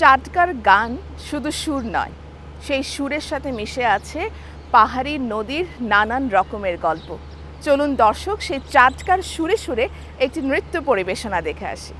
চাটকার গান শুধু সুর নয়, সেই সুরের সাথে মিশে আছে পাহাড়ি নদীর নানান রকমের গল্প। চলুন দর্শক, সেই চাটকার সুরে সুরে একটি নৃত্য পরিবেশনা দেখে আসি।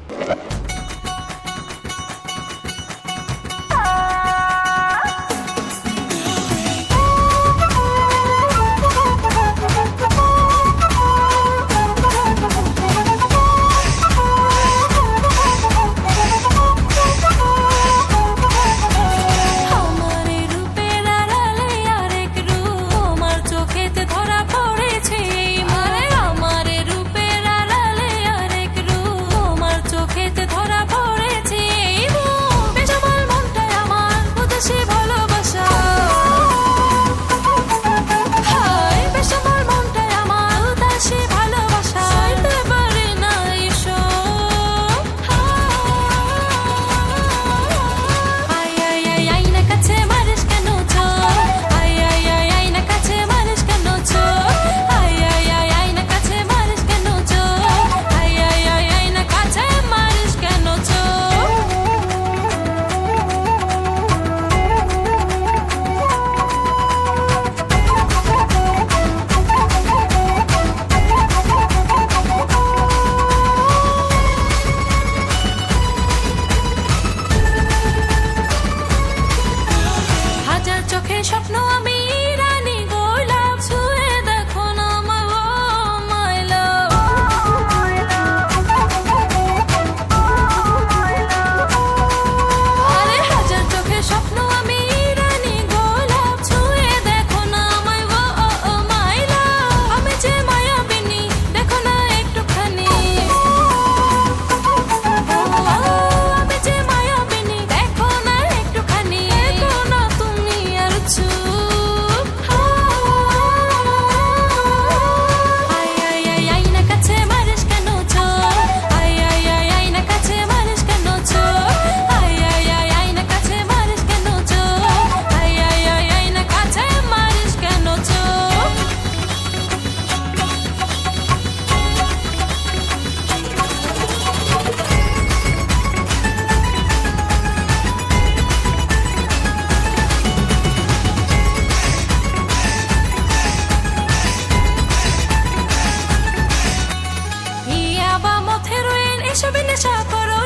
এসবে নেশা করো।